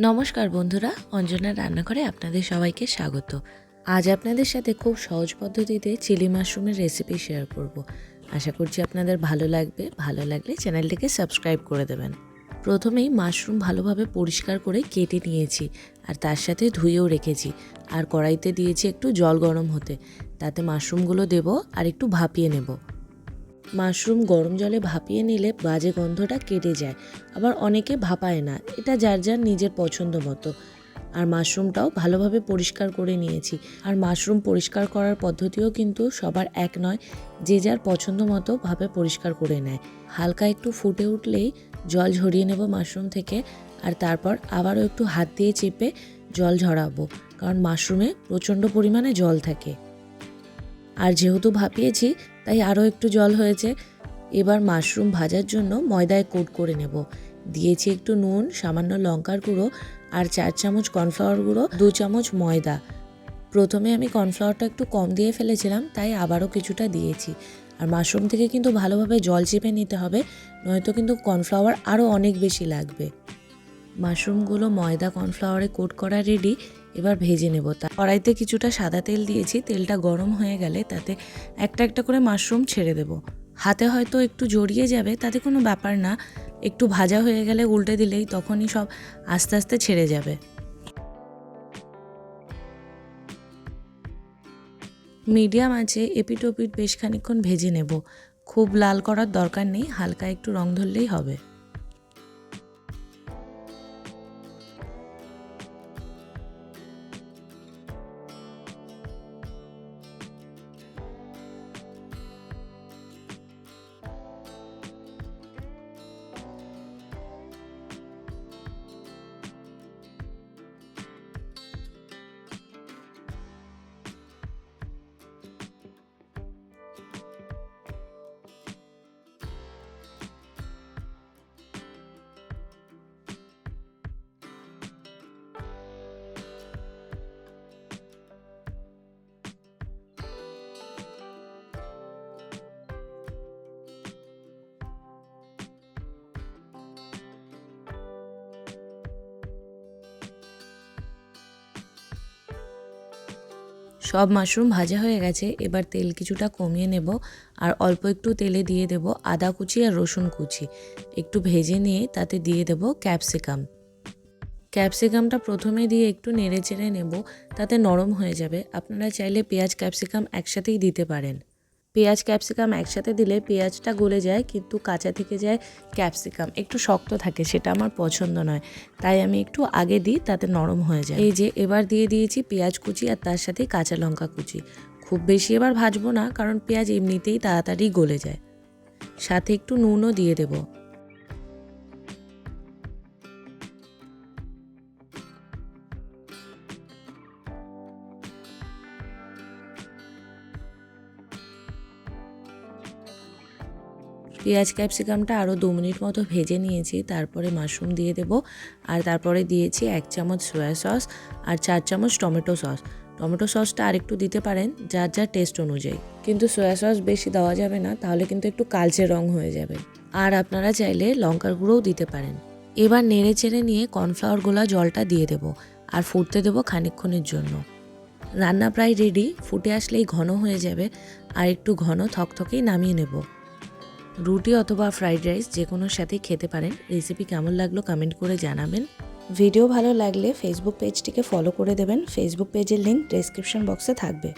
নমস্কার বন্ধুরা অঞ্জনা রান্নাঘরে আপনাদের সবাইকে স্বাগত। আজ আপনাদের সাথে খুব সহজ পদ্ধতিতে চিলি মাশরুমের রেসিপি শেয়ার করব। আশা করছি আপনাদের ভালো লাগবে। ভালো লাগলে চ্যানেলটিকে সাবস্ক্রাইব করে দেবেন। প্রথমেই মাশরুম ভালোভাবে পরিষ্কার করে কেটে নিয়েছি আর তার সাথে ধুয়েও রেখেছি। আর কড়াইতে দিয়েছি একটু জল গরম হতে। তাতে মাশরুমগুলো দেব আর একটু ভাপিয়ে নেব। মাশরুম গরম জলে ভাপিয়ে নিলে বাজে গন্ধটা কেটে যায়, আবার অনেকে ভাপায় না। এটা যার যার নিজের পছন্দ মতো। আর মাশরুমটাও ভালোভাবে পরিষ্কার করে নিয়েছি। আর মাশরুম পরিষ্কার করার পদ্ধতিও কিন্তু সবার এক নয়, যে যার পছন্দ মতো ভাবে পরিষ্কার করে নেয়। হালকা একটু ফুটে উঠলেই জল ঝরিয়ে নেব মাশরুম থেকে, আর তারপর আবারও একটু হাত দিয়ে চেপে জল ঝরাবো, কারণ মাশরুমে প্রচণ্ড পরিমাণে জল থাকে। আর যেহেতু ভাপিয়েছি তাই আরও একটু জল হয়েছে। এবার মাশরুম ভাজার জন্য ময়দায় কোট করে নেব। দিয়েছি একটু নুন, সামান্য লঙ্কার গুঁড়ো আর চার চামচ কর্নফ্লাওয়ার গুঁড়ো, দু চামচ ময়দা। প্রথমে আমি কর্নফ্লাওয়ারটা একটু কম দিয়ে ফেলেছিলাম, তাই আবারও কিছুটা দিয়েছি। আর মাশরুম থেকে কিন্তু ভালোভাবে জল চেপে নিতে হবে, নয়তো কিন্তু কর্নফ্লাওয়ার আরও অনেক বেশি লাগবে। মাশরুমগুলো ময়দা কর্নফ্লাওয়ারে কোট করা রেডি এবার ভেজে নেব। তা কড়াইতে কিছুটা সাদা তেল দিয়েছি। তেলটা গরম হয়ে গেলে তাতে একটা একটা করে মাশরুম ছেড়ে দেব। হাতে হয়তো একটু জড়িয়ে যাবে, তাতে কোনো ব্যাপার না। একটু ভাজা হয়ে গেলে উল্টে দিলেই তখনই সব আস্তে আস্তে ছেড়ে যাবে। মিডিয়াম আছে এপিট ওপিট বেশ খানিক্ষণ ভেজে নেব। খুব লাল করার দরকার নেই, হালকা একটু রং ধরলেই হবে। সব মাশরুম ভাজা হয়ে গেছে। এবার তেল কিছুটা কমিয়ে নেব আর অল্প একটু তেলে দিয়ে দেব আদা কুচি আর রসুন কুচি। একটু ভেজে নিয়ে তাতে দিয়ে দেব ক্যাপসিকাম। ক্যাপসিকামটা প্রথমে দিয়ে একটু নেড়ে চেড়ে নেব, তাতে নরম হয়ে যাবে। আপনারা চাইলে পেঁয়াজ, ক্যাপসিকাম একসাথেই দিতে পারেন। পেঁয়াজ, ক্যাপসিকাম একসাথে দিলে পেঁয়াজটা গলে যায়, কিন্তু কাঁচা থেকে যায় ক্যাপসিকাম। একটু শক্ত থাকে সেটা আমার পছন্দ নয়। তাই আমি একটু আগে দিই, তাতে নরম হয়ে যায়। এই যে, এবার দিয়ে দিয়েছি পেঁয়াজ কুচি আর তার সাথে কাঁচা লঙ্কা কুচি। খুব বেশি এবার ভাজবো না, কারণ পেঁয়াজ এমনিতেই তাড়াতাড়ি গলে যায়। সাথে একটু নুনও দিয়ে দেবো। পেঁয়াজ, ক্যাপসিকামটা আরও দু মিনিট মতো ভেজে নিয়েছি। তারপরে মাশরুম দিয়ে দেব। আর তারপরে দিয়েছি এক চামচ সয়া সস আর চার চামচ টমেটো সস। টমেটো সসটা আরেকটু দিতে পারেন, যার যার টেস্ট অনুযায়ী। কিন্তু সয়া সস বেশি দেওয়া যাবে না, তাহলে কিন্তু একটু কালচে রং হয়ে যাবে। আর আপনারা চাইলে লঙ্কার গুঁড়োও দিতে পারেন। এবার নেড়ে চেড়ে নিয়ে কর্নফ্লাওয়ার গোলা জলটা দিয়ে দেব আর ফুটতে দেবো খানিক্ষণের জন্য। রান্না প্রায় রেডি, ফুটে আসলেই ঘন হয়ে যাবে। আর একটু ঘন থকথকেই নামিয়ে নেব। রুটি অথবা ফ্রাইড রাইস যে কোনো সাথেই খেতে পারেন। রেসিপি কেমন লাগল কমেন্ট করে জানাবেন। ভিডিও ভালো লাগলে ফেসবুক পেজটিকে ফলো করে দেবেন। ফেসবুক পেজের লিঙ্ক ডেসক্রিপশন বক্সে থাকবে।